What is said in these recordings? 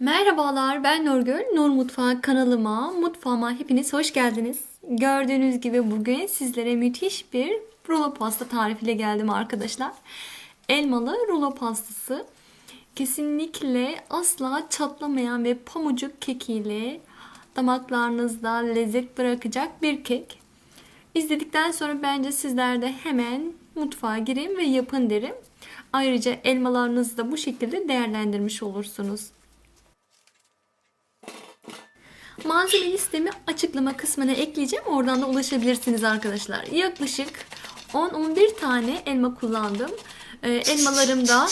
Merhabalar ben Nurgül. Nur Mutfağı kanalıma, mutfağıma hepiniz hoş geldiniz. Gördüğünüz gibi bugün sizlere müthiş bir rulo pasta tarifiyle geldim arkadaşlar. Elmalı rulo pastası. Kesinlikle asla çatlamayan ve pamucuk kekiyle damaklarınızda lezzet bırakacak bir kek. İzledikten sonra bence sizler de hemen mutfağa girin ve yapın derim. Ayrıca elmalarınızı da bu şekilde değerlendirmiş olursunuz. Malzeme listemi açıklama kısmına ekleyeceğim. Oradan da ulaşabilirsiniz arkadaşlar. Yaklaşık 10-11 tane elma kullandım. Ee, elmalarım da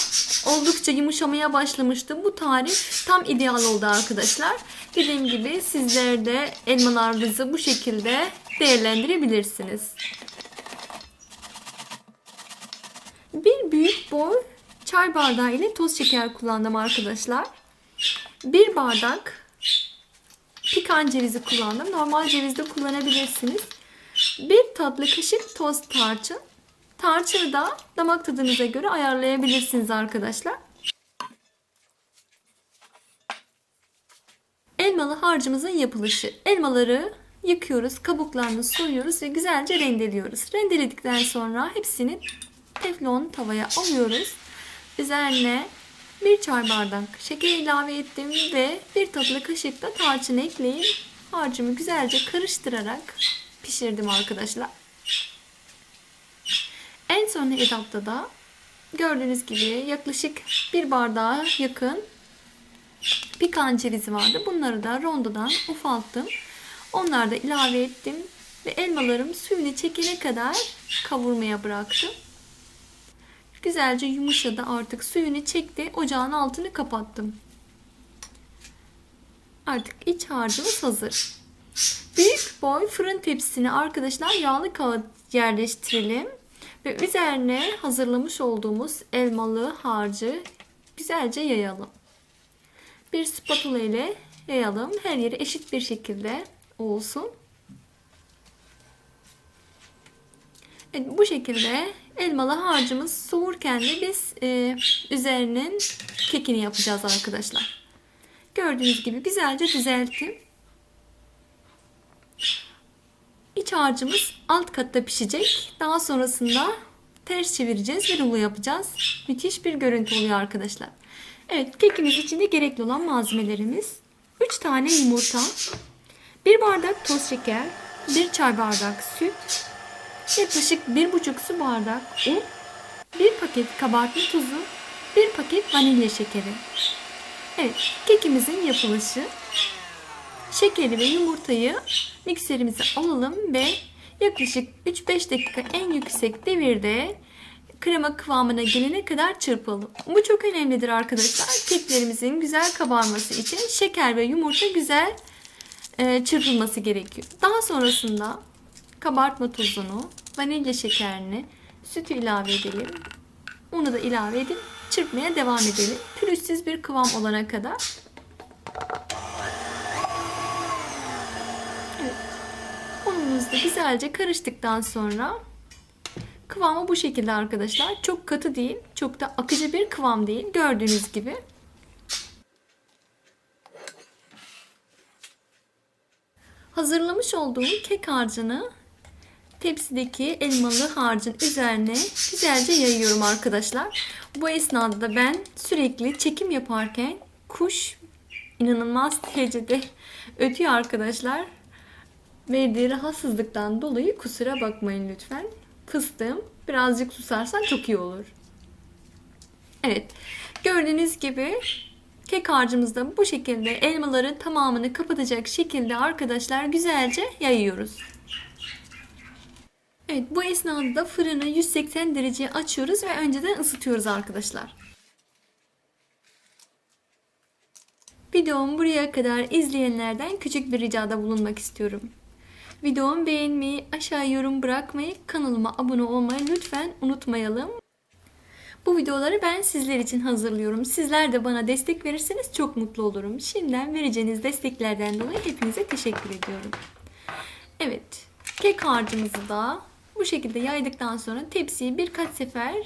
oldukça yumuşamaya başlamıştı. Bu tarif tam ideal oldu arkadaşlar. Dediğim gibi sizler de elmalarınızı bu şekilde değerlendirebilirsiniz. Bir büyük boy çay bardağı ile toz şeker kullandım arkadaşlar. Bir bardak Pikan cevizi kullandım. Normal ceviz de kullanabilirsiniz. Bir tatlı kaşık toz tarçın. Tarçını da damak tadınıza göre ayarlayabilirsiniz arkadaşlar. Elmalı harcımızın yapılışı. Elmaları yıkıyoruz, kabuklarını soyuyoruz ve güzelce rendeliyoruz. Rendeledikten sonra hepsini teflon tavaya alıyoruz. Üzerine bir çay bardak şeker ilave ettim ve bir tatlı kaşık da tarçın ekleyip harcımı güzelce karıştırarak pişirdim arkadaşlar. En son etapta da gördüğünüz gibi yaklaşık bir bardağa yakın pikan cevizi vardı. Bunları da rondodan ufalttım. Onları da ilave ettim ve elmalarım suyunu çekene kadar kavurmaya bıraktım. Güzelce yumuşadı artık suyunu çekti. Ocağın altını kapattım. Artık iç harcımız hazır. Büyük boy fırın tepsisine arkadaşlar yağlı kağıt yerleştirelim. Ve üzerine hazırlamış olduğumuz elmalı harcı güzelce yayalım. Bir spatula ile yayalım. Her yeri eşit bir şekilde olsun. Evet, bu şekilde elmalı harcımız soğurken de biz e, üzerinin kekini yapacağız arkadaşlar. Gördüğünüz gibi güzelce düzelttim. İç harcımız alt katta pişecek. Daha sonrasında ters çevireceğiz ve rulo yapacağız. Müthiş bir görüntü oluyor arkadaşlar. Evet kekimiz için de gerekli olan malzemelerimiz. 3 tane yumurta, 1 bardak toz şeker, 1 çay bardak süt, yaklaşık 1,5 su bardak un, 1 paket kabartma tuzu, 1 paket vanilya şekeri. Evet, kekimizin yapılışı. Şekeri ve yumurtayı mikserimize alalım ve yaklaşık 3-5 dakika en yüksek devirde krema kıvamına gelene kadar çırpalım. Bu çok önemlidir arkadaşlar. Keklerimizin güzel kabarması için şeker ve yumurta güzel e, çırpılması gerekiyor. Daha sonrasında kabartma tozunu, vanilya şekerini, sütü ilave edelim. Unu da ilave edip çırpmaya devam edelim. Pürüzsüz bir kıvam olana kadar. Evet. Unumuz da güzelce karıştıktan sonra kıvamı bu şekilde arkadaşlar. Çok katı değil, çok da akıcı bir kıvam değil. Gördüğünüz gibi. Hazırlamış olduğum kek harcını tepsideki elmalı harcın üzerine güzelce yayıyorum arkadaşlar. Bu esnada da ben sürekli çekim yaparken kuş inanılmaz derecede ötüyor arkadaşlar. Verdiği rahatsızlıktan dolayı kusura bakmayın lütfen. Fıstığım birazcık susarsan çok iyi olur. Evet gördüğünüz gibi kek harcımızda bu şekilde elmaların tamamını kapatacak şekilde arkadaşlar güzelce yayıyoruz. Evet bu esnada da fırını 180 dereceye açıyoruz ve önceden ısıtıyoruz arkadaşlar. Videomu buraya kadar izleyenlerden küçük bir ricada bulunmak istiyorum. Videomu beğenmeyi, aşağı yorum bırakmayı, kanalıma abone olmayı lütfen unutmayalım. Bu videoları ben sizler için hazırlıyorum. Sizler de bana destek verirseniz çok mutlu olurum. Şimdiden vereceğiniz desteklerden dolayı hepinize teşekkür ediyorum. Evet, kek harcımızı da bu şekilde yaydıktan sonra tepsiyi birkaç sefer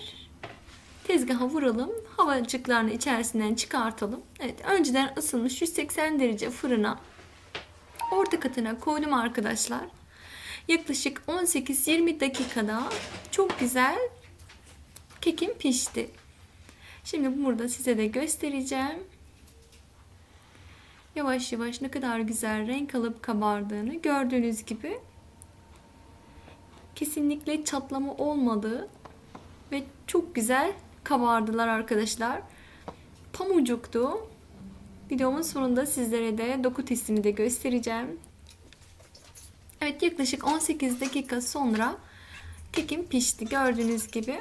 tezgaha vuralım. Havacıklarını içerisinden çıkartalım. Evet önceden ısınmış 180 derece fırına orta katına koydum arkadaşlar. Yaklaşık 18-20 dakikada çok güzel kekim pişti. Şimdi burada size de göstereceğim. Yavaş yavaş ne kadar güzel renk alıp kabardığını gördüğünüz gibi kesinlikle çatlama olmadı ve çok güzel kabardılar arkadaşlar. Pamucuktu. Videomun sonunda sizlere de doku testini de göstereceğim. Evet yaklaşık 18 dakika sonra kekim pişti gördüğünüz gibi.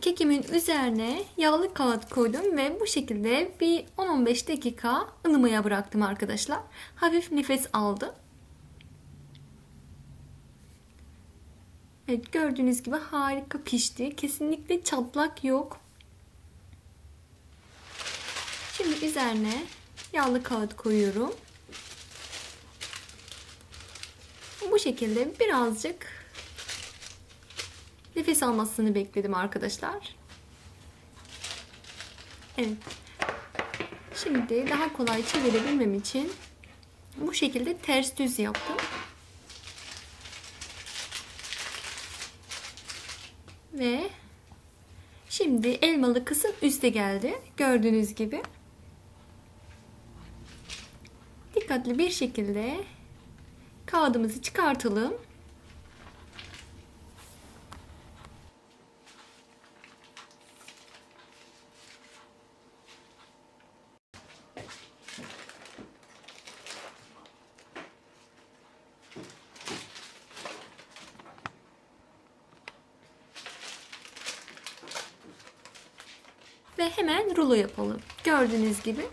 Kekimin üzerine yağlı kağıt koydum ve bu şekilde bir 10-15 dakika ılımaya bıraktım arkadaşlar. Hafif nefes aldı. Evet gördüğünüz gibi harika pişti. Kesinlikle çatlak yok. Şimdi üzerine yağlı kağıt koyuyorum. Bu şekilde birazcık nefes almasını bekledim arkadaşlar. Evet. Şimdi daha kolay çevirebilmem için bu şekilde ters düz yaptım. Ve şimdi elmalı kısım üste geldi. Gördüğünüz gibi. Dikkatli bir şekilde kağıdımızı çıkartalım. Ve hemen rulo yapalım. Gördüğünüz gibi.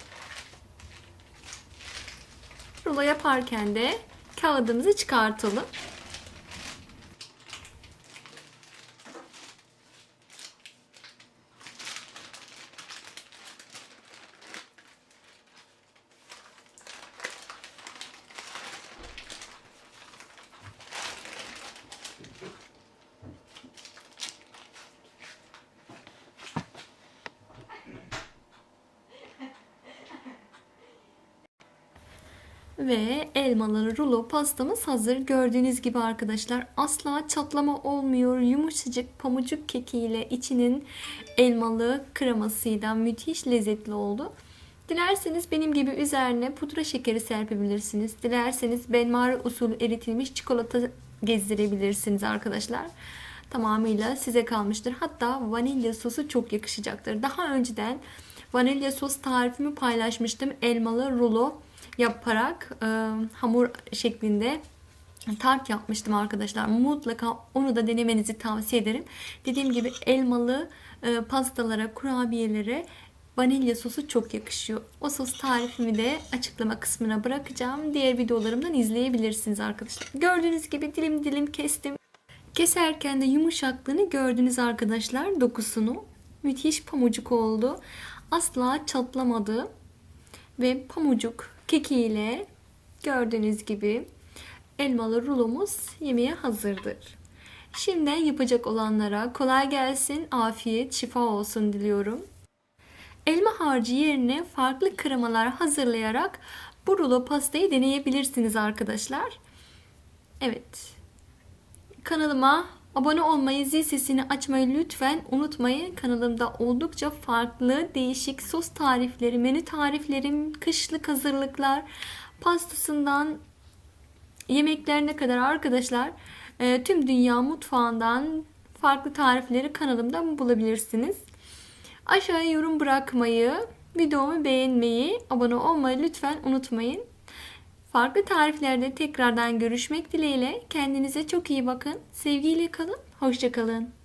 Rulo yaparken de kağıdımızı çıkartalım. Ve elmalı rulo pastamız hazır. Gördüğünüz gibi arkadaşlar asla çatlama olmuyor. Yumuşacık pamucuk kekiyle içinin elmalı kremasıyla müthiş lezzetli oldu. Dilerseniz benim gibi üzerine pudra şekeri serpebilirsiniz. Dilerseniz benmari usulü eritilmiş çikolata gezdirebilirsiniz arkadaşlar. Tamamıyla size kalmıştır. Hatta vanilya sosu çok yakışacaktır. Daha önceden vanilya sos tarifimi paylaşmıştım. Elmalı rulo yaparak e, hamur şeklinde tart yapmıştım arkadaşlar. Mutlaka onu da denemenizi tavsiye ederim. Dediğim gibi elmalı e, pastalara, kurabiyelere vanilya sosu çok yakışıyor. O sos tarifimi de açıklama kısmına bırakacağım. Diğer videolarımdan izleyebilirsiniz arkadaşlar. Gördüğünüz gibi dilim dilim kestim. Keserken de yumuşaklığını gördünüz arkadaşlar dokusunu. Müthiş pamucuk oldu. Asla çatlamadı. Ve pamucuk kekiyle gördüğünüz gibi elmalı rulomuz yemeğe hazırdır. Şimdiden yapacak olanlara kolay gelsin, afiyet, şifa olsun diliyorum. Elma harcı yerine farklı kremalar hazırlayarak bu rulo pastayı deneyebilirsiniz arkadaşlar. Evet. Kanalıma abone olmayı, zil sesini açmayı lütfen unutmayın. Kanalımda oldukça farklı, değişik sos tarifleri, menü tariflerim, kışlık hazırlıklar, pastasından yemeklerine kadar arkadaşlar e, tüm dünya mutfağından farklı tarifleri kanalımda bulabilirsiniz. Aşağıya yorum bırakmayı, videomu beğenmeyi, abone olmayı lütfen unutmayın. Farklı tariflerde tekrardan görüşmek dileğiyle. Kendinize çok iyi bakın. Sevgiyle kalın. Hoşçakalın.